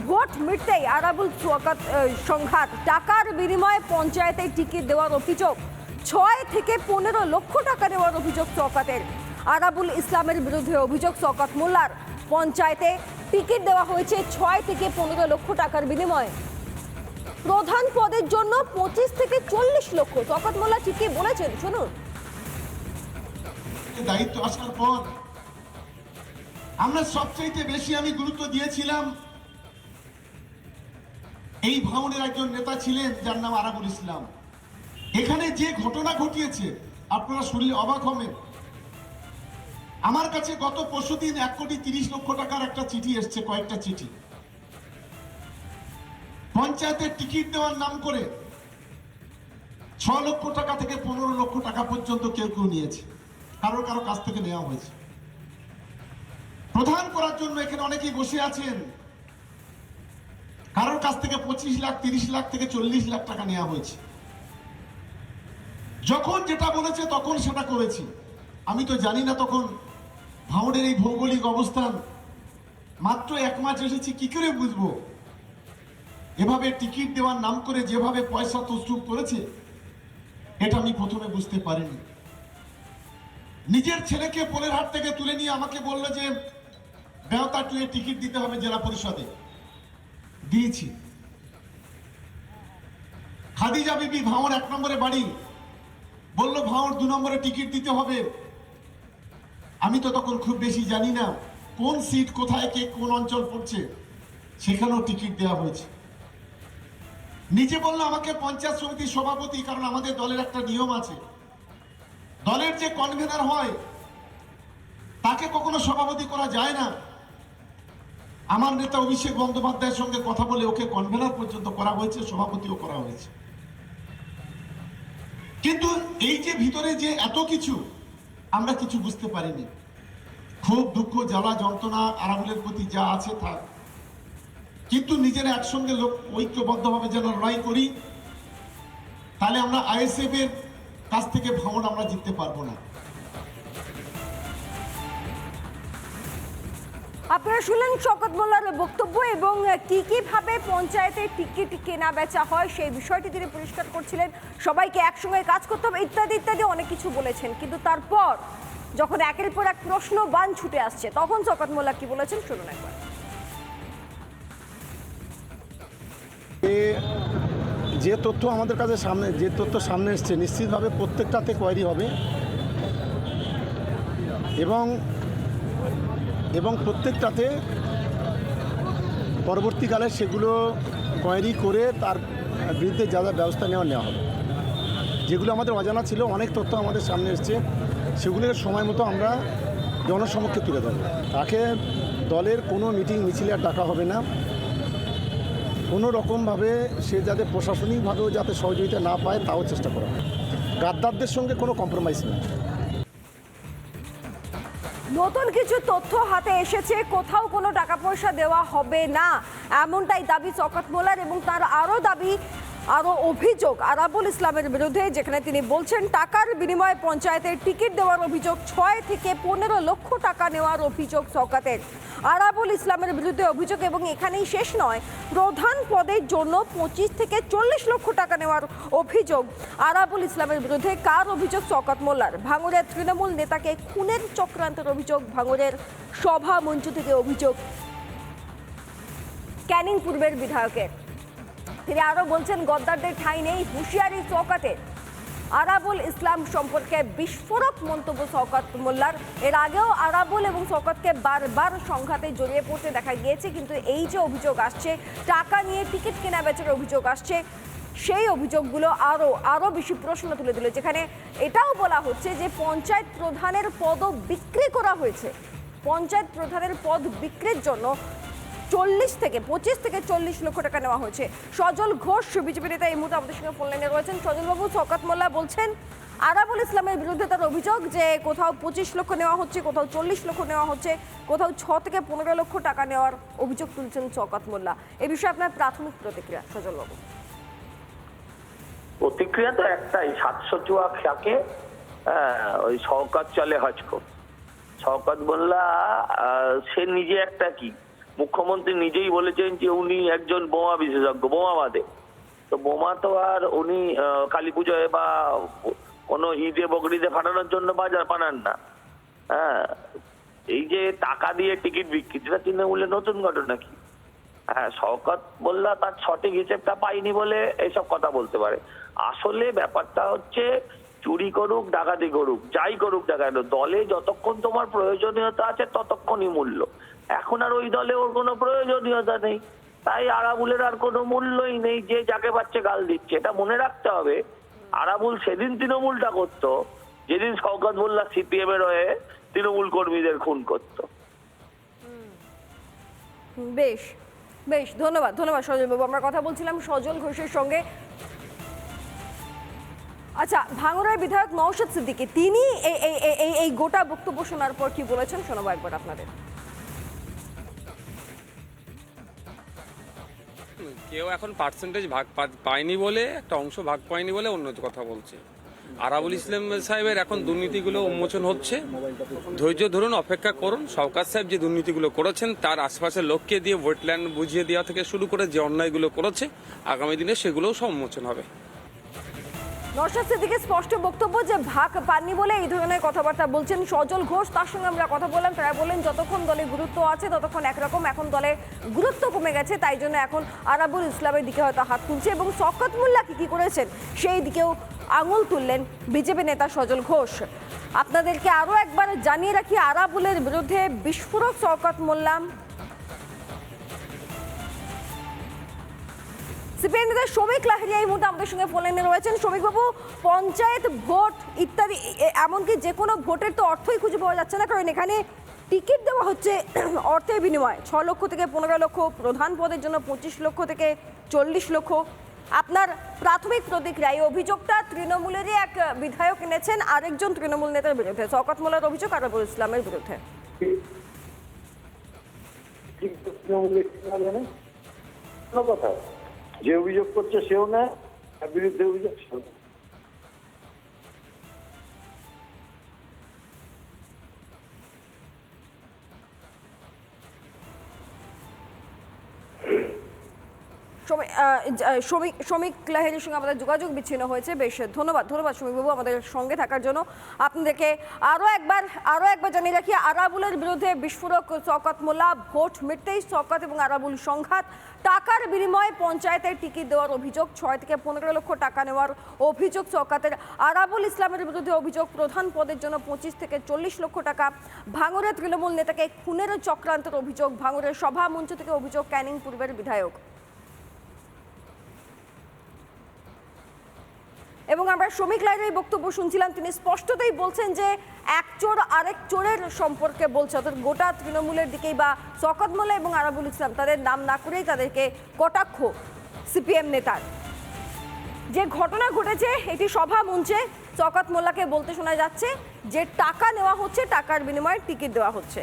Vote মিটতেই Arabul সংঘাত। টাকার বিনিময়ে পঞ্চায়েতে টিকিট দেওয়ার অভিযোগ, ছয় থেকে পনেরো লক্ষ টাকা দেওয়ার অভিযোগ সৌকাতের আরাবুল ইসলামের বিরুদ্ধে অভিযোগ সৌকাত মোল্লার। পঞ্চায়েতে টিকিট দেওয়া হয়েছে ছয় থেকে পনেরো লক্ষ টাকার বিনিময়ে। প্রধান পদের জন্য পঁচিশ থেকে চল্লিশ লক্ষ। শওকত মোল্লা ঠিকই বলেছেন, শুনুন। দায়িত্ব আসার পর আমরা সবচাইতে বেশি আমি গুরুত্ব দিয়েছিলাম এই ভাঙনের একজন নেতা ছিলেন, যার নাম আরাবুল ইসলাম। এখানে যে ঘটনা ঘটিয়েছে, আপনারা শুনলে অবাক হবেন। আমার কাছে গত পরশুদিন এক কোটি তিরিশ লক্ষ টাকার একটা চিঠি এসছে, কয়েকটা চিঠি। পঞ্চায়েতের টিকিট দেওয়ার নাম করে ছ লক্ষ টাকা থেকে পনেরো লক্ষ টাকা পর্যন্ত কেউ কেউ নিয়েছে। কারও কারও কাছ থেকে নেওয়া হয়েছে। প্রধান করার জন্য এখানে অনেকেই বসে আছেন। কারোর কাছ থেকে পঁচিশ লাখ, তিরিশ লাখ থেকে চল্লিশ লাখ টাকা নেওয়া হয়েছে। যখন যেটা বলেছে তখন সেটা করেছি। আমি তো জানি না তখন ভাঙড়ের এই ভৌগোলিক অবস্থান। মাত্র এক মাস এসেছি, কি করে বুঝব? এভাবে টিকিট দেওয়ার নাম করে যেভাবে পয়সা তসরুপ করেছে, এটা আমি প্রথমে বুঝতে পারিনি। নিজের ছেলেকে পোলের হাট থেকে তুলে নিয়ে আমাকে বলল যে বেহতা টুয়ে টিকিট দিতে হবে জেলা পরিষদে। দিয়েছি। খাদিজা বিবি ভাঁড় এক নম্বরে বাড়ি। বলল ভাঁড় দু নম্বরে টিকিট দিতে হবে। আমি তো তখন খুব বেশি জানি না কোন সিট কোথায় কে কোন অঞ্চল পড়ছে, সেখানেও টিকিট দেওয়া হয়েছে। নিচে বলল, আমাকে পঞ্চায়েত সমিতির সভাপতি, কারণ আমাদের দলের একটা নিয়ম আছে। দলের যে কনভেনার হয়, তাকে কখনো সভাপতি করা যায় না। আমার নেতা অভিষেক বন্দ্যোপাধ্যায়ের সঙ্গে কথা বলে ওকে কনভেনার পর্যন্ত করা হয়েছে, সভাপতিও করা হয়েছে। কিন্তু এই যে ভিতরে যে এত কিছু, আমরা কিছু বুঝতে পারিনি। খুব দুঃখ, জ্বালা, যন্ত্রণা, আরামুলের প্রতি যা আছে তা। কিন্তু নিজেরা একসঙ্গে লোক ঐক্যবদ্ধভাবে যেন লড়াই করি, তাহলে আমরা আইএসএফ এর কাছ থেকে ভ্রমণ আমরা জিততে পারব না। আপনারা শুনলেন শওকত মোল্লার বক্তব্য এবং কি কীভাবে পঞ্চায়েতে টিকিট কেনা বেচা হয় সেই বিষয়টি তিনি পরিষ্কার করছিলেন। সবাইকে একসঙ্গে কাজ করতে হবে, ইত্যাদি ইত্যাদি অনেক কিছু বলেছেন। কিন্তু তারপর যখন একের পর এক প্রশ্ন বান ছুটে আসছে, তখন শওকত মোল্লা কি বলেছেন শুনুন একবার। যে তথ্য আমাদের কাছে সামনে, যে তথ্য সামনে এসছে, নিশ্চিতভাবে প্রত্যেকটাতে কোয়ারি হবে। এবং এবং প্রত্যেকটাতে পরবর্তীকালে সেগুলো কোয়ারি করে তার বিরুদ্ধে যা যা ব্যবস্থা নেওয়া নেওয়া হবে। যেগুলো আমাদের অজানা ছিল, অনেক তথ্য আমাদের সামনে এসছে, সেগুলোকে সময় মতো আমরা জনসমক্ষে তুলে ধরবো। তাকে দলের কোনো মিটিং মিছিলে আর ডাকা হবে না। কোনো রকমভাবে সে যাতে প্রশাসনিকভাবেও যাতে সহযোগিতা না পায়, তাও চেষ্টা করা গাদ্দারদের সঙ্গে কোনো কম্প্রোমাইজ নেই। নতুন কিছু তথ্য হাতে এসেছে, কোথাও কোনো টাকা পয়সা দেওয়া হবে না। এমনটাই দাবি শওকত মোলার এবং তার আরও দাবি আরও অভিযোগ আরাবুল ইসলামের বিরুদ্ধে, যেখানে তিনি বলছেন, টাকার বিনিময়ে পঞ্চায়েতের টিকিট দেওয়ার অভিযোগ, ছয় থেকে পনেরো লক্ষ টাকা নেওয়ার অভিযোগ শওকাতের আরাবুল ইসলামের বিরুদ্ধে অভিযোগ এবং এখানেই শেষ নয়, প্রধান পদের জন্য পঁচিশ থেকে চল্লিশ লক্ষ টাকা নেওয়ার অভিযোগ। আরাবুল ইসলামের বিরুদ্ধে কার অভিযোগ শওকত মোল্লার? ভাঙড়ের তৃণমূল নেতাকে খুনের চক্রান্তের অভিযোগ ভাঙড়ের সভা মঞ্চ থেকে অভিযোগ। ক্যানিং পূর্বের বিধায়কের। তিনি আরও বলছেন, গদ্দারদের ঠাঁই নেই হুঁশিয়ারি চৌকাতে। আরাবুল ইসলাম সম্পর্কে বিস্ফোরক মন্তব্য শওকত মোল্লার। এর আগেও আরাবুল এবং শওকতকে বারবার সংঘাতে জড়িয়ে পড়তে দেখা গিয়েছে, কিন্তু এই যে অভিযোগ আসছে, টাকা নিয়ে টিকিট কেনা বেচার অভিযোগ আসছে, সেই অভিযোগগুলো আরও আরও বেশি প্রশ্ন তুলে দিল যেখানে এটাও বলা হচ্ছে যে পঞ্চায়েত প্রধানের পদও বিক্রি করা হয়েছে। পঞ্চায়েত প্রধানের পদ বিক্রির জন্য চল্লিশ থেকে পঁচিশ থেকে চল্লিশ লক্ষ টাকা নেওয়া হয়েছে। সজল ঘোষ বিজেপি নেতা এই মুহূর্তে আমাদের সঙ্গে ফোন লাইনে রয়েছেন। সজলবাবু শওকত মোল্লা বলছেন আরাবুল ইসলামের বিরুদ্ধে তার অভিযোগ যে কোথাও পঁচিশ লক্ষ নেওয়া হচ্ছে কোথাও চল্লিশ লক্ষ নেওয়া হচ্ছে কোথাও ছ থেকে পনেরো লক্ষ টাকা নেওয়ার অভিযোগ তুলছেন শওকত মোল্লা। এ বিষয়ে আপনার প্রাথমিক প্রতিক্রিয়া সজলবাবু। প্রতিক্রিয়া তো একটাই সাতশো চুয়া খাকে ওই শওকাত চলে হজকো শওকাত আহ, সে নিজে একটা কি? মুখ্যমন্ত্রী নিজেই বলেছেন যে উনি একজন বোমা বিশেষজ্ঞ, বোমা বাদে। তো বোমা তো আর উনি কালী পুজোয় বা কোনো ঈদে, বকরিদে ফাটানোর জন্য বাজার বানান না। হ্যাঁ এই যে টাকা দিয়ে টিকিট বিক্রি, সেটা তৃণমূলের নতুন ঘটনা কি? হ্যাঁ শওকত বললা তার সঠিক হিসেবটা পাইনি বলে এইসব কথা বলতে পারে। আসলে ব্যাপারটা হচ্ছে চুরি করুক, ডাকাতি করুক, যাই করুক না কেন, দলে যতক্ষণ তোমার প্রয়োজনীয়তা আছে ততক্ষণই মূল্য। এখন আর ওই দলে ওর কোনো প্রয়োজনীয়তা নেই। তাই আরাবুলের আর কোনো মূল্যই নেই, যে যাকে পাচ্ছে গাল দিচ্ছে। এটা মনে রাখতে হবে, আরাবুল সেদিন তৃণমূলটা করতো, যেদিন শওকত মোল্লা সিপিএম এর হয়ে তৃণমূল কর্মীদের খুন করতো। বেশ বেশ, ধন্যবাদ ধন্যবাদ সজল বাবু আমরা কথা বলছিলাম সজল ঘোষের সঙ্গে। আচ্ছা ভাঙড়ের বিধায়ক নওশাদ সিদ্দিকী, তিনি এই এই গোটা বক্তব্য শোনার পর কি বলেছেন? শোনাবো একবার আপনাদের। কেউ এখন পার্সেন্টেজ ভাগ পায়নি বলে, একটা অংশ ভাগ পায়নি বলে অন্য কথা বলছে। আরাবুল ইসলাম সাহেবের এখন দুর্নীতিগুলো উন্মোচন হচ্ছে। ধৈর্য ধরুন, অপেক্ষা করুন। সরকার সাহেব যে দুর্নীতিগুলো করেছেন, তার আশপাশের লোককে দিয়ে ওয়েটল্যান্ড বুঝিয়ে দেওয়া থেকে শুরু করে যে অন্যায়গুলো করেছে, আগামী দিনে সেগুলোও সব উন্মোচন হবে। নওশাদ সিদ্দিকের স্পষ্ট বক্তব্য যে ভাগ পাননি বলে এই ধরনের কথাবার্তা বলছেন সজল ঘোষ। তার সঙ্গে আমরা কথা বললাম, তারা বললেন যতক্ষণ দলে গুরুত্ব আছে ততক্ষণ একরকম, এখন দলে গুরুত্ব কমে গেছে, তাই জন্য এখন আরাবুল ইসলামের দিকে হয়তো হাত তুলছে এবং শকত মোল্লা কি কি করেছেন সেই দিকেও আঙুল তুললেন বিজেপি নেতা সজল ঘোষ। আপনাদেরকে আরও একবার জানিয়ে রাখি, আরাবুলের বিরুদ্ধে বিস্ফোরক শওকত মোল্লা সিপিআই নেতা শ্রমিক লাহিড়ি এই মুহূর্তে আমাদের সঙ্গে ফোন লাইনে রয়েছেন। শ্রমিকবাবু, পঞ্চায়েত ভোট ইত্যাদি এমনকি যে কোনো ভোটের তো অর্থই খুঁজে পাওয়া যাচ্ছে না, কারণ এখানে টিকিট দেওয়া হচ্ছে অর্থের বিনিময়ে। ছ লক্ষ থেকে পনেরো লক্ষ, প্রধান পদের জন্য পঁচিশ লক্ষ থেকে চল্লিশ লক্ষ। আপনার প্রাথমিক প্রতিক্রিয়া, এই অভিযোগটা তৃণমূলেরই এক বিধায়ক এনেছেন, আরেকজন তৃণমূল নেতার বিরুদ্ধে। শওকত অভিযোগ, আরাবুল ইসলামের বিরুদ্ধে। কোনো কথা? যে অভিযোগ করছে সেও না তার বিরুদ্ধে অভিযোগ সেও নেয়। শ্রমিক শ্রমিক লাহিড়ির সঙ্গে আমাদের যোগাযোগ বিচ্ছিন্ন হয়েছে। বেশ, ধন্যবাদ ধন্যবাদ শ্রমিকবাবু আমাদের সঙ্গে থাকার জন্য। আপনাদেরকে আরও একবার আরও একবার জানিয়ে রাখি, আরাবুলের বিরুদ্ধে বিস্ফোরক শওকত মোল্লা, ভোট মিটতেই শওকত এবং আরাবুল সংঘাত, টাকার বিনিময়ে পঞ্চায়েতের টিকিট দেওয়ার অভিযোগ, ছয় থেকে পনেরো লক্ষ টাকা নেওয়ার অভিযোগ শওকতের। আরাবুল ইসলামের বিরুদ্ধে অভিযোগ, প্রধান পদের জন্য পঁচিশ থেকে চল্লিশ লক্ষ টাকা। ভাঙড়ের তৃণমূল নেতাকে খুনের চক্রান্তের অভিযোগ ভাঙড়ের সভা মঞ্চ থেকে অভিযোগ, ক্যানিং পূর্বের বিধায়ক। এবং আমরা শ্রমিক লাইনের বক্তব্য শুনছিলাম। তিনি স্পষ্টতই বলছেন যে এক চোর আরেক চোরের সম্পর্কে বলছে। অর্থাৎ গোটা তৃণমূলের দিকেই বা মোল্লা এবং আরাবুল ইসলাম তাদের নাম না করেই তাদেরকে কটাক্ষ সিপিএম নেতার। যে ঘটনা ঘটেছে, এটি সভা মঞ্চে মোল্লাকে বলতে শোনা যাচ্ছে যে টাকা নেওয়া হচ্ছে, টাকার বিনিময়ে টিকিট দেওয়া হচ্ছে।